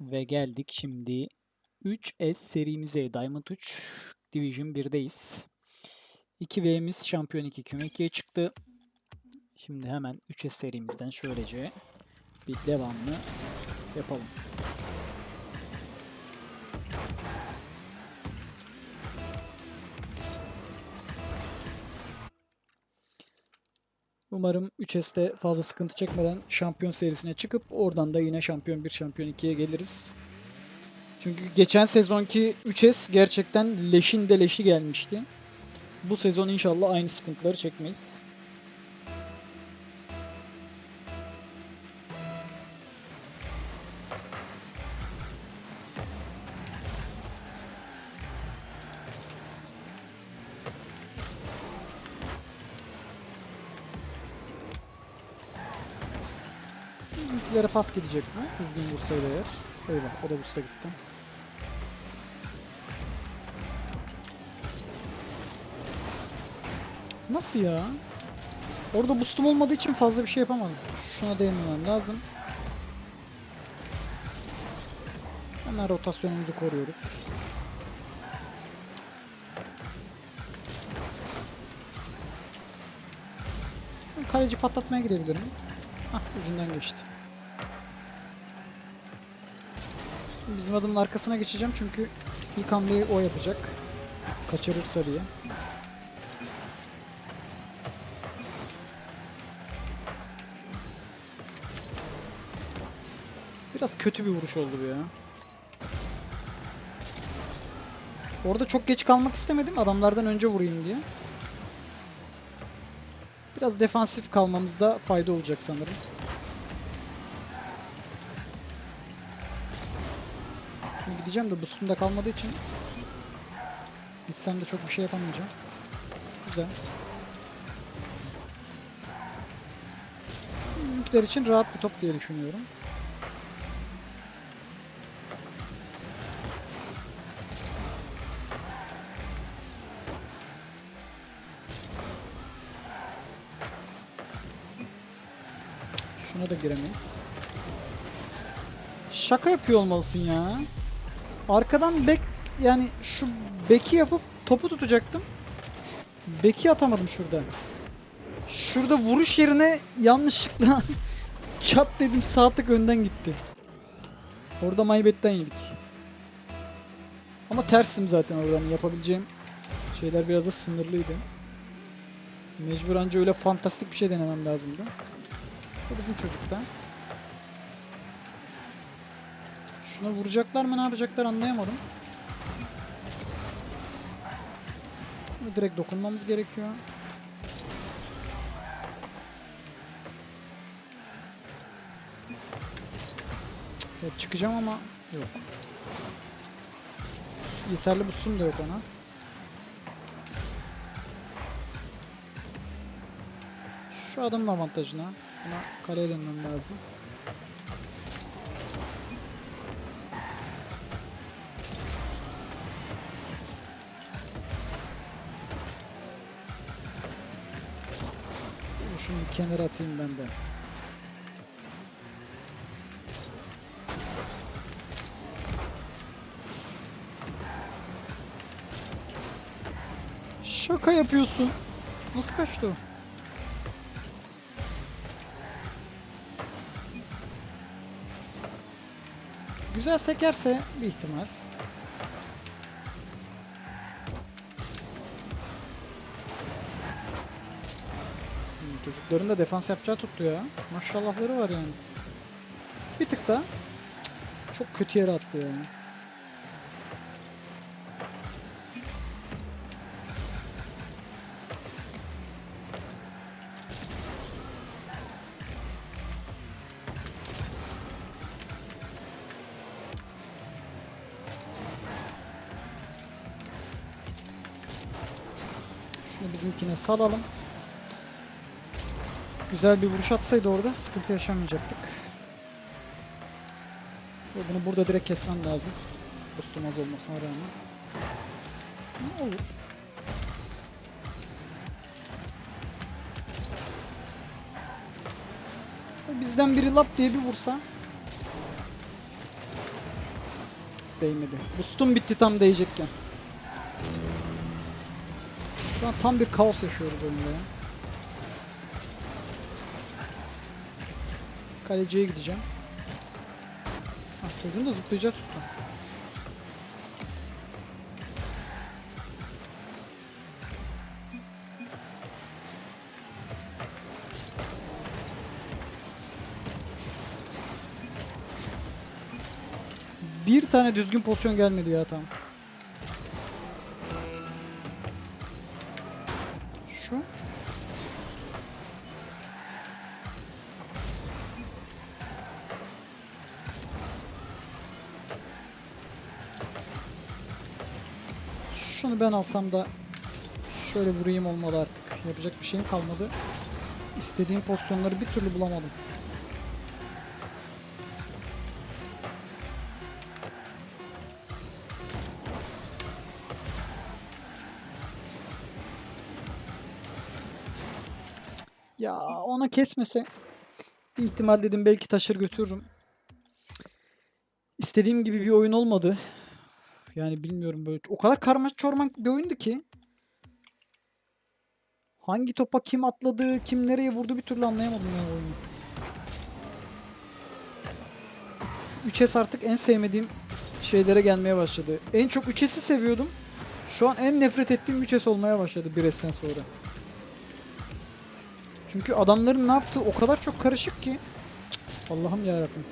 Ve geldik şimdi 3S serimize Diamond 3 Division 1'deyiz. 2V'miz Şampiyon 2 Küme 2'ye çıktı. Şimdi hemen 3S serimizden şöylece bir devamlı yapalım. Umarım 3S'te fazla sıkıntı çekmeden şampiyon serisine çıkıp oradan da yine şampiyon 1, şampiyon 2'ye geliriz. Çünkü geçen sezonki 3S gerçekten leşin de leşi gelmişti. Bu sezon inşallah aynı sıkıntıları çekmeyiz. Bizimkilere pas gidecek mi? Düzgün vursaydı eğer. Eyvah o da busta gitti. Nasıl ya? Orada boostum olmadığı için fazla bir şey yapamadım. Şuna değinmem lazım. Hemen rotasyonumuzu koruyoruz. Kaleci patlatmaya gidebilirim. Hah ucundan geçti. Şimdi Bizim adamın arkasına geçeceğim çünkü ilk hamleyi o yapacak. Kaçırırsa diye. Biraz kötü bir vuruş oldu bu ya. Orada çok geç kalmak istemedim. Adamlardan önce vurayım diye. Biraz defansif kalmamızda fayda olacak sanırım. Şimdi gideceğim de boostumda kalmadığı için gitsem de çok bir şey yapamayacağım. Güzel. Bizimkiler için rahat bir top diye düşünüyorum. Şuna da giremeyiz. Şaka yapıyor olmalısın ya. Arkadan bek yani şu beki yapıp topu tutacaktım. Beki atamadım şurada. Şurada vuruş yerine yanlışlıkla çat dedim sağ tık önden gitti. Orada maybetten yedik. Ama tersim zaten oradan yapabileceğim şeyler biraz da sınırlıydı. Mecbur anca öyle fantastik bir şey denemem lazımdı. Bu bizim çocukta. Şuna vuracaklar mı ne yapacaklar anlayamadım. Şuna direkt dokunmamız gerekiyor. Evet, çıkacağım ama yok. Yeterli boostum da yok ona. Şu adamın avantajına. Buna kaleye dönmem lazım. Kenara atayım ben de. Şaka yapıyorsun. Nasıl kaçtı o? Güzel sekerse bir ihtimal. Çocukların defans yapacağı tuttu ya. Maşallahları var yani. Bir tık da çok kötü yere attı ya. Şunu bizimkine salalım. Güzel bir vuruş atsaydı orada sıkıntı yaşamayacaktık. Ve Bunu burada direkt kesmem lazım. Boostum az olmasına rağmen. Ama olur. Bizden biri lap diye bir vursa Değmedi. Boostum bitti tam değecekken. Şu an tam bir kaos yaşıyoruz oyunda ya. Kaleciye gideceğim. Ah çocuğun da zıplayacak tuttu. Bir tane düzgün pozisyon gelmedi ya tam. Şunu ben alsam da şöyle vurayım olmalı artık. Yapacak bir şeyim kalmadı. İstediğim pozisyonları bir türlü bulamadım. Ya ona kesmese bir ihtimal dedim belki taşır götürürüm. İstediğim gibi bir oyun olmadı. Yani bilmiyorum böyle. O kadar karmaşık çorman bir oyundu ki. Hangi topa kim atladı, kim nereye vurdu bir türlü anlayamadım ya oyunu. 3S artık en sevmediğim şeylere gelmeye başladı. En çok 3S'i seviyordum. Şu an en nefret ettiğim 3S olmaya başladı 1S'ten sonra. Çünkü adamların ne yaptığı o kadar çok karışık ki. Allah'ım yarabbim.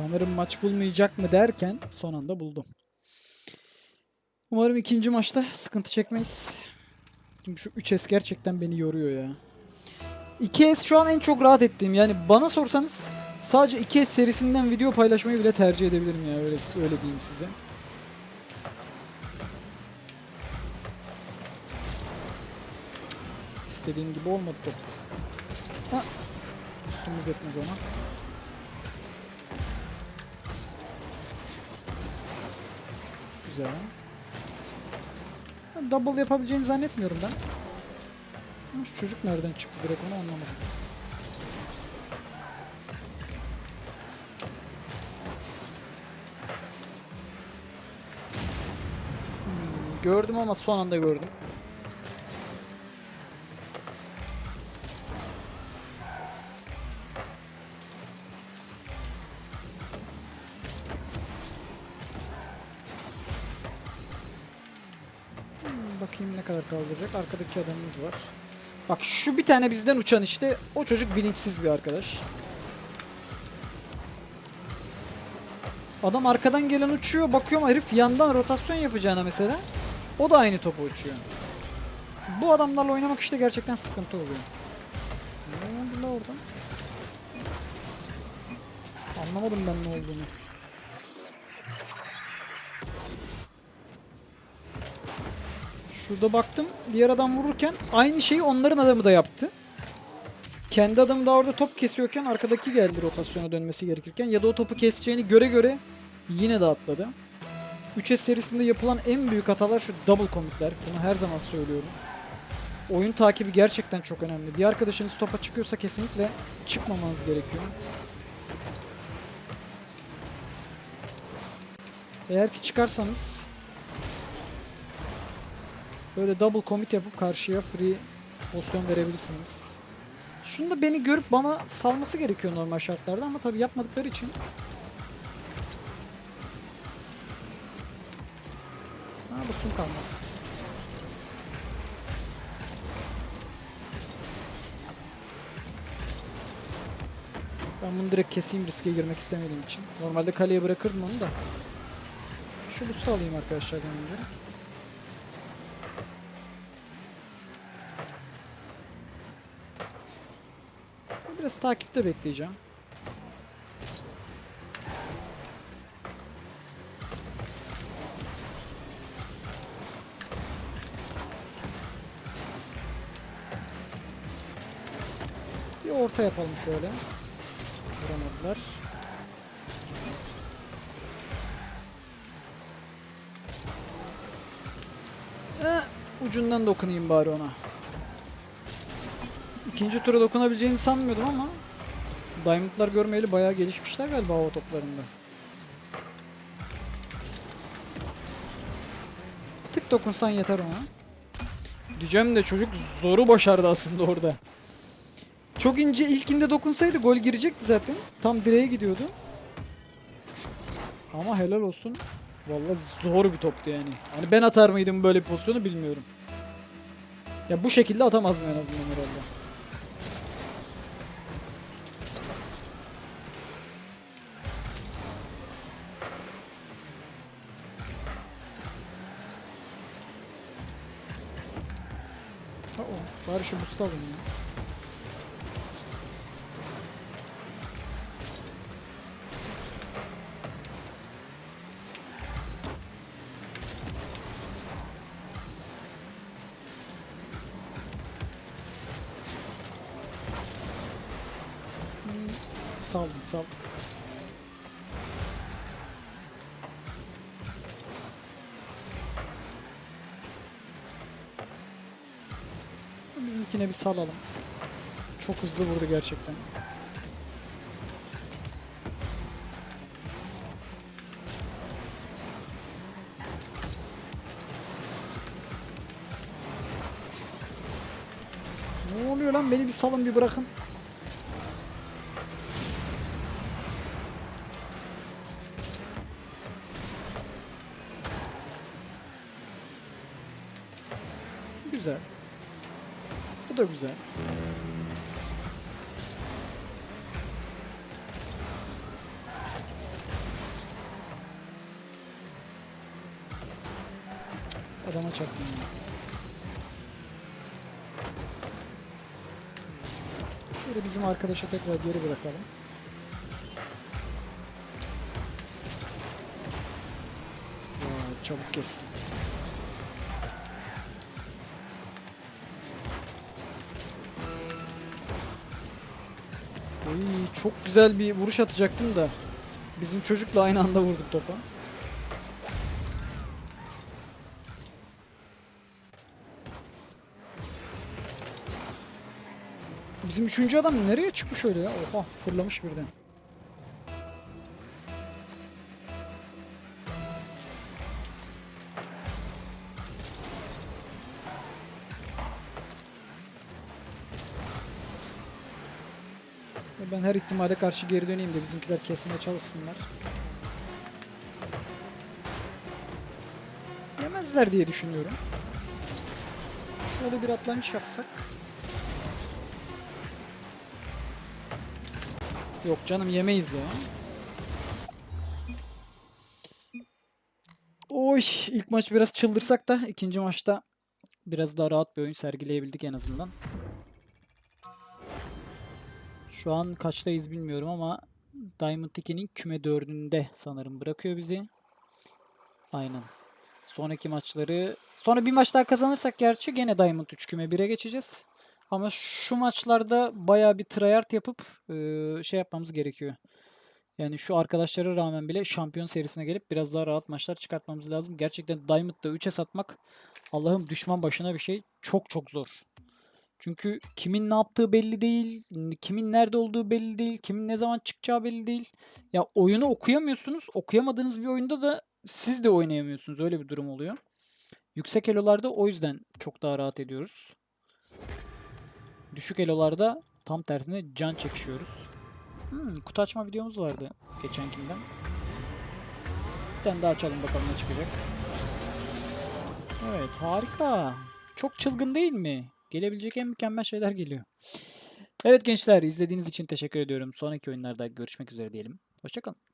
Sanırım maç bulmayacak mı derken son anda buldum. Umarım ikinci maçta sıkıntı çekmeyiz. Çünkü şu 3S gerçekten beni yoruyor ya. 2S şu an en çok rahat ettiğim. Yani bana sorsanız sadece 2S serisinden video paylaşmayı bile tercih edebilirim ya. Öyle, öyle diyeyim size. İstediğim gibi olmadı top. Ha. Üstümüz etmez ona. Ben double yapabileceğini zannetmiyorum ben. Ama şu çocuk nereden çıktı direkt onu anlamadım. Hmm, gördüm ama son anda gördüm. Bakayım ne kadar kaldıracak. Arkadaki adamımız var. Bak şu bir tane bizden uçan işte. O çocuk bilinçsiz bir arkadaş. Adam arkadan gelen uçuyor. Bakıyorum herif yandan rotasyon yapacağına mesela. O da aynı topu uçuyor. Bu adamlarla oynamak işte gerçekten sıkıntı oluyor. Ne oldu la oradan? Anlamadım ben ne olduğunu. Şurada baktım diğer adam vururken aynı şeyi onların adamı da yaptı. Kendi adamı da orada top kesiyorken arkadaki geldi rotasyona dönmesi gerekirken ya da o topu keseceğini göre göre yine de atladı. 3S serisinde yapılan en büyük hatalar şu double commitler. Bunu her zaman söylüyorum. Oyun takibi gerçekten çok önemli. Bir arkadaşınız topa çıkıyorsa kesinlikle çıkmamanız gerekiyor. Eğer ki çıkarsanız Böyle double commit yapıp karşıya free pozisyon verebilirsiniz. Şunu da beni görüp bana salması gerekiyor normal şartlarda ama tabii yapmadıkları için. Ha bu sun kalmaz. Ben bunu direkt keseyim riske girmek istemediğim için. Normalde kaleye bırakırdım onu da. Şu boost'u alayım arkadaşlardan önce. Biraz takipte bekleyeceğim. Bir orta yapalım şöyle. Vuramadılar. Eh, ucundan dokunayım bari ona. İkinci tura dokunabileceğini sanmıyordum ama Diamond'lar görmeyeli bayağı gelişmişler galiba hava toplarında. Tık dokunsan yeter ona. Diyeceğim de çocuk zoru başardı aslında orada. Çok ince ilkinde dokunsaydı gol girecekti zaten. Tam direğe gidiyordu. Ama helal olsun. Vallahi zor bir toptu yani. Hani ben atar mıydım böyle bir pozisyonu bilmiyorum. Ya bu şekilde atamazdım en azından herhalde. Bari şu boost alayım ya. Hmm, Saldım saldım. Bizimkine bir salalım. Çok hızlı vurdu gerçekten. Ne oluyor lan? Beni bir salın bir bırakın. Güzel. Da güzel. Adama çarptım ya. Şöyle bizim arkadaşa tekrar geri bırakalım. Vay, çabuk kestim. Oy, çok güzel bir vuruş atacaktım da bizim çocukla aynı anda vurduk topa. Bizim üçüncü adam nereye çıkmış öyle ya? Oha fırlamış birden. Her ihtimale karşı geri döneyim de bizimkiler kesmeye çalışsınlar. Yemezler diye düşünüyorum. Şöyle bir atlamış yapsak. Yok canım yemeyiz ya. Oy ilk maç biraz çıldırsak da ikinci maçta biraz daha rahat bir oyun sergileyebildik en azından. Şu an kaçtayız bilmiyorum ama Diamond 2'nin küme 4'ünde sanırım bırakıyor bizi. Aynen. Sonraki maçları... Sonra bir maç daha kazanırsak gerçi gene Diamond 3 küme 1'e geçeceğiz. Ama şu maçlarda baya bir tryhard yapıp eee, şey yapmamız gerekiyor. Yani şu arkadaşlara rağmen bile şampiyon serisine gelip biraz daha rahat maçlar çıkartmamız lazım. Gerçekten Diamond'da 3'e satmak Allah'ım düşman başına bir şey çok çok zor. Çünkü kimin ne yaptığı belli değil, kimin nerede olduğu belli değil, kimin ne zaman çıkacağı belli değil. Ya oyunu okuyamıyorsunuz. Okuyamadığınız bir oyunda da siz de oynayamıyorsunuz. Öyle bir durum oluyor. Yüksek elolarda o yüzden çok daha rahat ediyoruz. Düşük elolarda tam tersine can çekişiyoruz. Hmm, kutu açma videomuz vardı geçenkinden. Bir tane daha açalım bakalım ne çıkacak. Evet harika. Çok çılgın değil mi? Gelebilecek en mükemmel şeyler geliyor. Evet gençler izlediğiniz için teşekkür ediyorum. Sonraki oyunlarda görüşmek üzere diyelim. Hoşçakalın.